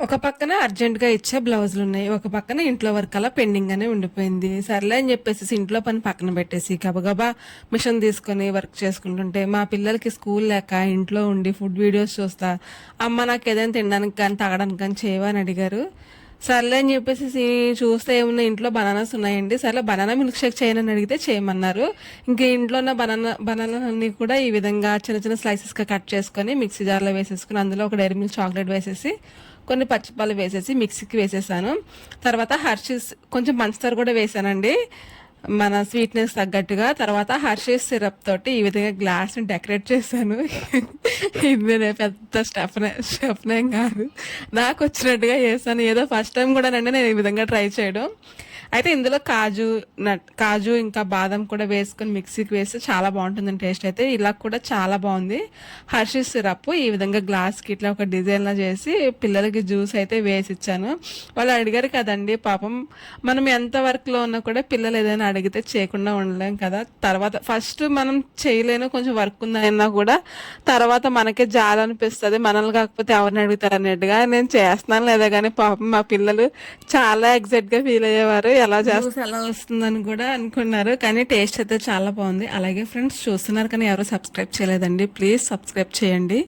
ఒక పక్కన అర్జెంటుగా ఇచ్చే బ్లౌజులు ఉన్నాయి ఒక పక్కన ఇంట్లో వర్క్ అలా పెండింగ్ అనే ఉండిపోయింది. సర్లే అని చెప్పేసి ఇంట్లో పని పక్కన పెట్టేసి గబగబా మిషన్ తీసుకొని వర్క్ చేసుకుంటుంటే మా పిల్లలకి స్కూల్ లేక ఇంట్లో ఉండి ఫుడ్ వీడియోస్ చూస్తా అమ్మ నాకు ఏదైనా తినడానికి కానీ తాగడానికి కానీ చేయవా? అని అడిగారు. సర్లే అని చెప్పేసి చూస్తే ఏమన్నా ఇంట్లో బనానాస్ ఉన్నాయండి. సర్లే బనానా మిల్క్ షేక్ చేయనని అడిగితే చేయమన్నారు. ఇంకా ఇంట్లో ఉన్న బనానా బనానాలన్నీ కూడా ఈ విధంగా చిన్న చిన్న స్లైసెస్గా కట్ చేసుకొని మిక్సీ జార్లో వేసేసుకుని అందులో ఒక డైరీ మిల్క్ చాక్లెట్ వేసేసి కొన్ని పచ్చిపాలు వేసేసి మిక్సీకి వేసేసాను. తర్వాత హర్షీస్ కొంచెం పంచదార కూడా వేసానండి. మన స్వీట్నెస్ తగ్గట్టుగా తర్వాత హర్షీస్ సిరప్ తోటి ఈ విధంగా గ్లాస్ని డెకరేట్ చేశాను. ఇది పెద్ద స్టెఫ్ స్టెఫ్నేం కాదు. నాకు వచ్చినట్టుగా చేశాను. ఏదో ఫస్ట్ టైం కూడా నండి నేను ఈ విధంగా ట్రై చేయడం. అయితే ఇందులో కాజు నట్ కాజు ఇంకా బాదం కూడా వేసుకొని మిక్సీకి వేస్తే చాలా బాగుంటుంది టేస్ట్ అయితే. ఇలా కూడా చాలా బాగుంది. హర్షీస్ సిరప్ ఈ విధంగా గ్లాస్కి ఇట్లా ఒక డిజైన్లా చేసి పిల్లలకి జ్యూస్ అయితే వేసి ఇచ్చాను. వాళ్ళు అడిగారు కదండి పాపం మనం ఎంత వర్క్లో ఉన్నా కూడా పిల్లలు ఏదైనా అడిగితే చేయకుండా ఉండలేం కదా. తర్వాత ఫస్ట్ మనం చేయలేను కొంచెం వర్క్ ఉందన్నా కూడా తర్వాత మనకే జాలి అనిపిస్తుంది మనల్ని కాకపోతే ఎవరిని అడుగుతారు అన్నట్టుగా నేను చేస్తున్నాను లేదా కానీ పాపం మా పిల్లలు చాలా ఎగ్జైట్గా ఫీల్ అయ్యేవారు. ఎలా చేస్తే ఎలా వస్తుందని కూడా అనుకున్నారు. కానీ టేస్ట్ అయితే చాలా బాగుంది. అలాగే ఫ్రెండ్స్ చూస్తున్నారు కానీ ఎవరు సబ్స్క్రైబ్ చేయలేదండి. ప్లీజ్ సబ్స్క్రైబ్ చేయండి.